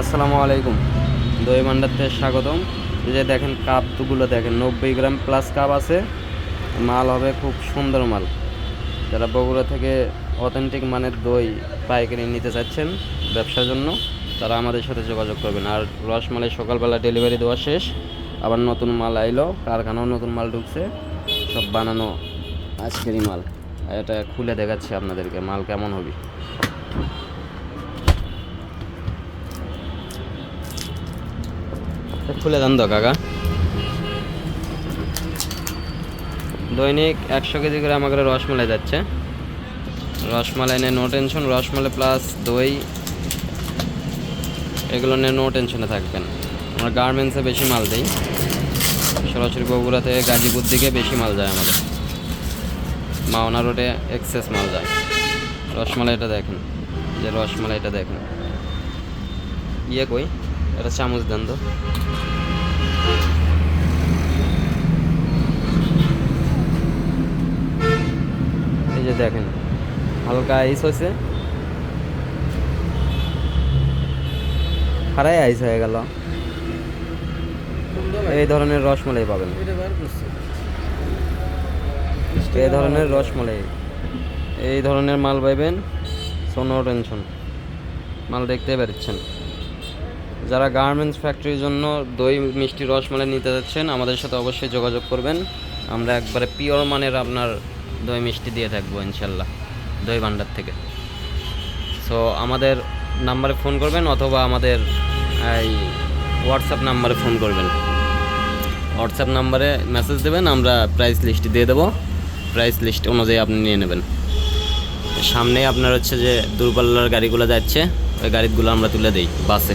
আসসালামু আলাইকুম। দই ভান্ডারতে স্বাগতম যে দেখেন কাপগুলো দেখেন, নব্বই গ্রাম প্লাস কাপ আছে। মাল হবে খুব সুন্দর মাল। যারা বগুড়া থেকে অথেন্টিক মানের দই পাইকারি নিতে চাচ্ছেন ব্যবসার জন্য, তারা আমাদের সাথে যোগাযোগ করবেন। আর রসমালাই সকালবেলা ডেলিভারি দেওয়া শেষ। আবার নতুন মাল আইলো, কারখানাও নতুন মাল ঢুকছে। সব বানানো আজকেরই মাল। এটা খুলে দেখাচ্ছি আপনাদেরকে, মাল কেমন হবে। খুলে দেন তো, কাকা। দৈনিক একশো কেজি করে আমাকে রসমালাই যাচ্ছে। রসমালাই নিয়ে নো টেনশন রসমালাই প্লাস দই, এগুলো নিয়ে নো টেনশনে থাকবেন। আমরা গার্মেন্টসে বেশি মাল দিই। সরাসরি বগুড়া থেকে গাজীপুর দিকে বেশি মাল যায় আমাদের। মাওনা রোডে এক্সেস মাল যায়। রসমালাইটা দেখেন। যে রসমালাইটা দেখেন। ইয়ে কই? এটা চামচ দেন তো। এই যে দেখেন, হালকা আইস হয়েছে। হারাই আইস হয়ে গেল। এই ধরনের রসমলাই পাবেন। এই ধরনের রসমলাই। এই ধরনের মাল পাইবেন সোনো টেনশন মাল দেখতে পাচ্ছেন। যারা গার্মেন্টস ফ্যাক্টরির জন্য দই, মিষ্টি, রসমালাই নিতে যাচ্ছেন, আমাদের সাথে অবশ্যই যোগাযোগ করবেন। আমরা একবারে পিওর মানের আপনার দই, মিষ্টি দিয়ে থাকব, ইনশাল্লাহ, দই ভান্ডার থেকে। সো আমাদের নাম্বারে ফোন করবেন অথবা আমাদের, এই হোয়াটসঅ্যাপ নাম্বারে ফোন করবেন। হোয়াটসঅ্যাপ নাম্বারে মেসেজ দেবেন, আমরা প্রাইস লিস্ট দিয়ে দেবো। প্রাইস লিস্ট অনুযায়ী আপনি নিয়ে নেবেন। সামনে আপনার হচ্ছে যে দূরপাল্লার গাড়িগুলো যাচ্ছে, ওই গাড়িগুলো আমরা তুলে দিই, বাসে।